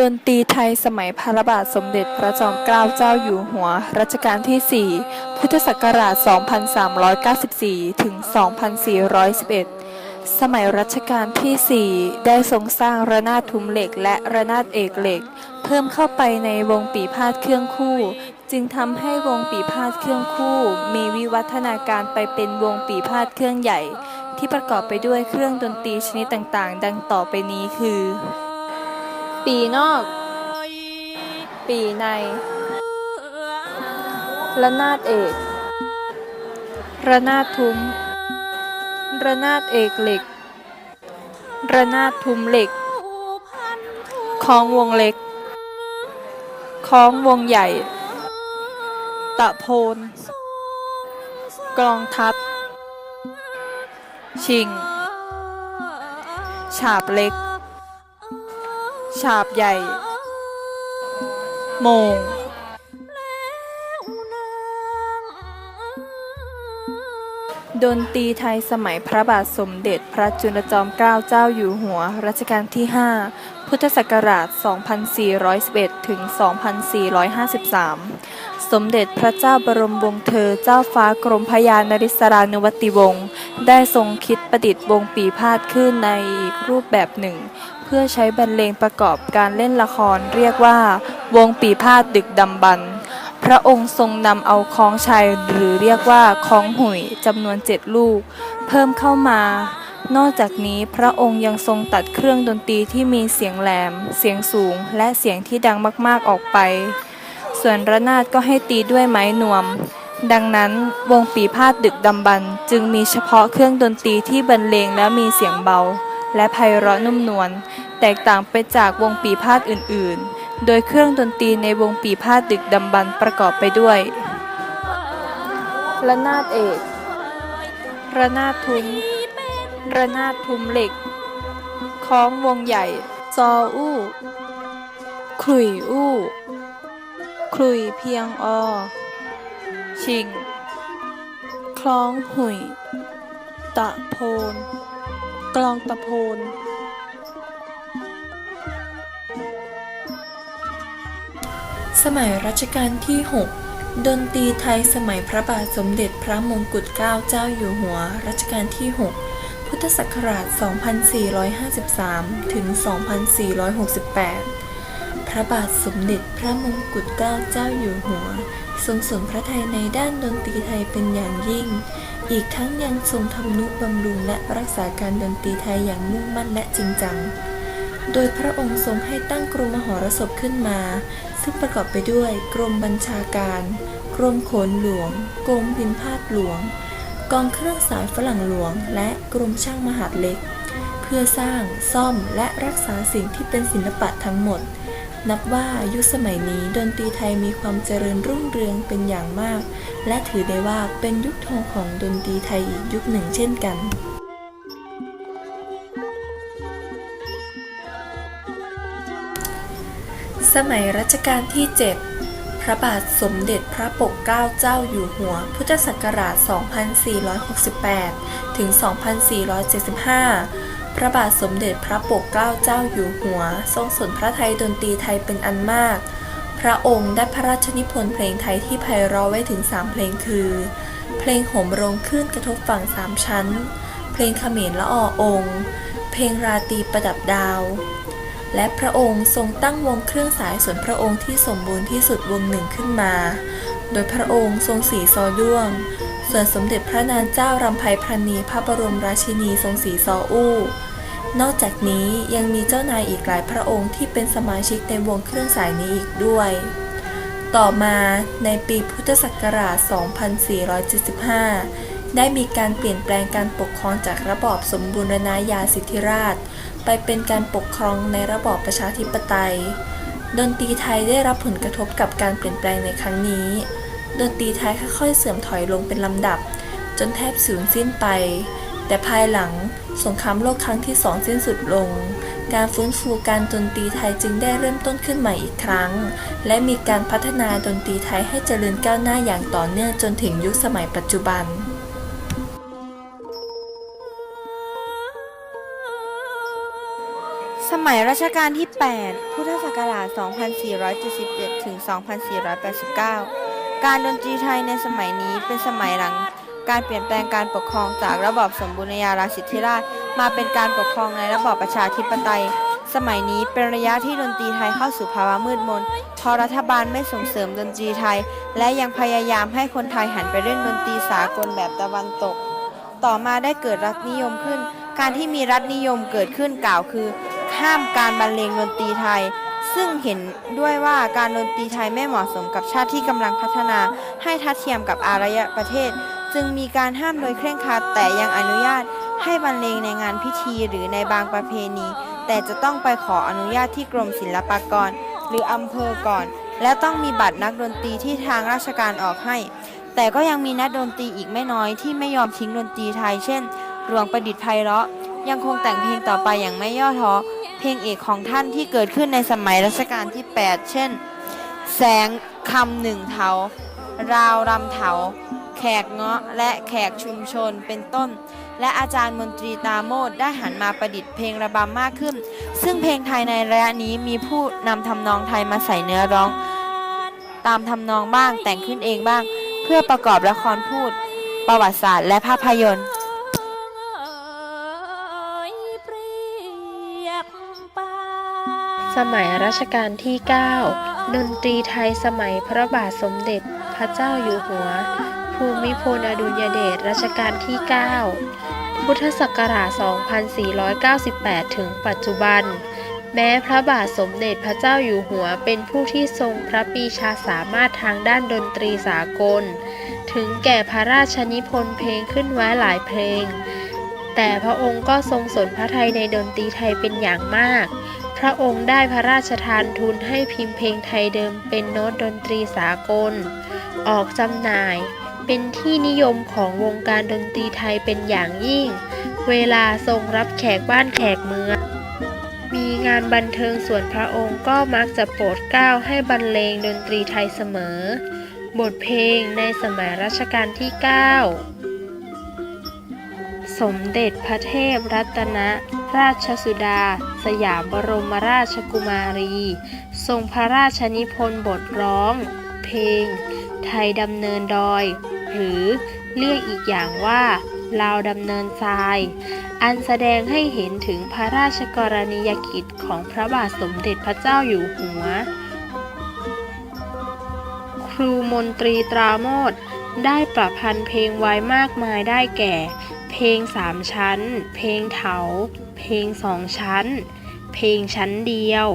ดนตรีไทยสมัยพระบาทสมเด็จพระจอมเกล้าเจ้าอยู่หัว รัชกาลที่ 4 พุทธศักราช 2394 ถึง 2411 สมัยรัชกาลที่ 4 ได้ทรงสร้างระนาดทุ้มเหล็กและระนาดเอกเหล็ก เพิ่มเข้าไปในวงปีพาดเครื่องคู่ จึงทำให้วงปีพาดเครื่องคู่ มีวิวัฒนาการไปเป็นวงปีพาดเครื่องใหญ่ ที่ประกอบไปด้วยเครื่องดนตรีชนิดต่างๆ ดังต่อไปนี้คือ ปีนอก ปีในระนาดเอกระนาดทุ้มระนาดเอกเหล็กระนาดทุ้มเหล็กคล้องวงเล็กคล้องวงใหญ่ ตะโพน กลองทัพชิง ฉาบเล็ก ฉาบใหญ่ โมง ดนตรีไทยสมัยพระบาทสมเด็จพระจุลจอมเกล้าเจ้าอยู่หัวรัชกาลที่ 5 พุทธศักราช 2411 ถึง 2453 สมเด็จพระเจ้าบรมวงศ์เธอเจ้าฟ้ากรมพยานริศรานุวัติวงศ์ได้ทรงคิดประดิษฐ์วงปีพาดขึ้นในอีกรูปแบบหนึ่ง เพื่อใช้บรรเลงประกอบการเล่นละครเรียกว่า วงปีพาดดึกดำบรรพ์พระองค์ทรงนำเอาคล้องชัยหรือเรียกว่าคล้องหุยจำนวนเจ็ดลูก เพิ่มเข้ามา นอกจากนี้พระองค์ยังทรงตัดเครื่องดนตรีที่มีเสียงแหลม เสียงสูง และเสียงที่ดังมากๆออกไป ส่วนระนาดก็ให้ตีด้วยไม้นวม ดังนั้นวงปีพาดดึกดำบรรจึงมีเฉพาะเครื่องดนตรีที่บรรเลงและมีเสียงเบา และไพเราะนุ่มนวลแตกต่างไปจากวงปีพาดอื่นๆ โดยเครื่องดนตรีในวงปีพาดดึกดำบรรพ์ประกอบไปด้วยระนาดเอกระนาดทุ้ม ระนาดทุมเหล็ก คล้องวงใหญ่จออู้ขลุยอู้คลุยเพียงอ ชิง คล้องหุย ตะโพน กลองตะโพนสมัยรัชกาลที่ 6 ดนตรีไทยสมัยพระบาทสมเด็จพระมงกุฎเกล้าเจ้าอยู่หัวรัชกาลที่ 6 ทธศักราช 2453 ถึง 2468 พระบาทสมเด็จพระมงกุฎเกล้าเจ้าอยู่หัว ทรงสนพระทัยในด้านดนตรีไทยเป็นอย่างยิ่ง อีกทั้งยังทรงทำนุบำรุงและรักษาการดนตรีไทยอย่างมุ่งมั่นและจริงจัง โดยพระองค์ทรงให้ตั้งกรมมหรสพขึ้นมา ซึ่งประกอบไปด้วยกรมบัญชาการ กรมขนหลวง กรมพินพาดหลวง กองเครื่องสายฝรั่งหลวง และกรมช่างมหาดเล็ก เพื่อสร้างซ่อมและรักษาสิ่งที่เป็นศิลปะทั้งหมด นับว่ายุคสมัยนี้ดนตรีไทยมีความเจริญรุ่งเรืองเป็นอย่างมาก และถือได้ว่าเป็นยุคทองของดนตรีไทยอีกยุคหนึ่งเช่นกันสมัยรัชกาลที่ 7 ระบาทสมเด็จพระปกเกล้าเจ้าอยู่หัว พุทธศักราช 2468 ถึง 2475 พระบาทสมเด็จพระปกเกล้าเจ้าอยู่หัว ทรงสนพระไทยดนตรีไทยเป็นอันมาก พระองค์ได้พระราชนิพนธ์เพลงไทยที่ไพเราะไว้ถึง 3 เพลงคือ เพลงโหมโรงคลื่นกระทบฝั่งสามชั้น เพลงเขมรละออองค์เพลงราตรีประดับดาว และพระองค์ทรงตั้งวงเครื่องสายส่วนพระองค์ที่สมบูรณ์ที่สุดวงหนึ่งขึ้นมา โดยพระองค์ทรงสีซอด้วง ส่วนสมเด็จพระนางเจ้ารำไพพรรณีพระบรมราชินีทรงสีซออู้ นอกจากนี้ยังมีเจ้านายอีกหลายพระองค์ที่เป็นสมาชิกในวงเครื่องสายนี้อีกด้วย ต่อมาในปีพุทธศักราช 2475 ได้มีการเปลี่ยนแปลงการปกครองจากระบอบสมบูรณาญาสิทธิราช ไปเป็นการปกครองในระบอบประชาธิปไตย ดนตรีไทยได้รับผลกระทบกับการเปลี่ยนแปลงในครั้งนี้ ดนตรีไทยค่อยๆเสื่อมถอยลงเป็นลำดับ จนแทบสูญสิ้นไป แต่ภายหลังสงครามโลกครั้งที่สองสิ้นสุดลง การฟื้นฟูการดนตรีไทยจึงได้เริ่มต้นขึ้นใหม่อีกครั้ง และมีการพัฒนาดนตรีไทยให้เจริญก้าวหน้าอย่างต่อเนื่องจนถึงยุคสมัยปัจจุบัน สมัยรัชกาลที่ 8 พุทธศักราช 2477 ถึง 2489 การดนตรีไทยในสมัยนี้เป็นสมัยหลัง การเปลี่ยนแปลงการปกครองจากระบอบสมบูรณาญาสิทธิราชย์มาเป็นการปกครองในระบอบประชาธิปไตย สมัยนี้เป็นระยะที่ดนตรีไทยเข้าสู่ภาวะมืดมน เพราะรัฐบาลไม่ส่งเสริมดนตรีไทย และยังพยายามให้คนไทยหันไปเล่นดนตรีสากลแบบตะวันตก ต่อมาได้เกิดรัฐนิยมขึ้น การที่มีรัฐนิยมเกิดขึ้นกล่าวคือ ห้ามการบรรเลงดนตรีไทย ซึ่งเห็นด้วยว่าการดนตรีไทยไม่เหมาะสมกับชาติที่กำลังพัฒนาให้ทัดเทียมกับอารยประเทศ จึงมีการห้ามโดยเคร่งครัดแต่ยังอนุญาตให้บรรเลงในงานพิธีหรือในบางประเพณี แต่จะต้องไปขออนุญาตที่กรมศิลปากร หรืออำเภอก่อน และต้องมีบัตรนักดนตรีที่ทางราชการออกให้ แต่ก็ยังมีนักดนตรีอีกไม่น้อยที่ไม่ยอมทิ้งดนตรีไทย เช่นหลวงประดิษฐ์ไพเราะยังคงแต่งเพลงต่อไปอย่างไม่ย่อท้อ เพลงเอกของท่านที่เกิดขึ้นในสมัยรัชกาลที่ 8 เช่น แสงคำหนึ่งเถาราวรำเถา แขกเงาะและแขกชุมชนเป็นต้น และอาจารย์มนตรีตาโมดได้หันมาประดิษฐ์เพลงระบำมากขึ้น ซึ่งเพลงไทยในระยะนี้มีผู้นำทำนองไทยมาใส่เนื้อร้อง ตามทำนองบ้างแต่งขึ้นเองบ้าง เพื่อประกอบละครพูด ประวัติศาสตร์และภาพยนตร์ สมัยรัชกาลที่ 9 ดนตรีไทยสมัยพระบาทสมเด็จพระเจ้าอยู่หัว ภูมิพลอดุลยเดชรัชกาลที่ 9 พุทธศักราช 2498 ถึงปัจจุบัน แม้พระบาทสมเด็จพระเจ้าอยู่หัวเป็นผู้ที่ทรงพระปีชาสามารถทางด้านดนตรีสากล ถึงแก่พระราชนิพนธ์เพลงขึ้นไว้หลายเพลง แต่พระองค์ก็ทรงสนพระไทยในดนตรีไทยเป็นอย่างมาก พระองค์ได้พระราชทานทุนให้พิมพ์เพลงไทยเดิมเป็นโน้ตดนตรีสากล ออกจำหน่าย เป็นที่นิยมของวงการดนตรีไทยเป็นอย่างยิ่ง เวลาทรงรับแขกบ้านแขกเมือง มีงานบันเทิงส่วนพระองค์ก็มักจะโปรดเกล้าให้บรรเลงดนตรีไทยเสมอ บทเพลงในสมัยรัชกาลที่ 9 สมเด็จพระเทพรัตน ราชสุดา สยามบรมราชกุมารี ทรงพระราชนิพนธ์บทร้อง เพลง ไทยดำเนินดอย หรือเรียกอีกอย่างว่าลาวดำเนินทราย อันแสดงให้เห็นถึงพระราชกรณียกิจของพระบาทสมเด็จพระเจ้าอยู่หัว ครูมนตรีตราโมดได้ประพันธ์เพลงไว้มากมายได้แก่ เพลงสามชั้น เพลงเถา เพลงสองชั้น เพลงชั้นเดียว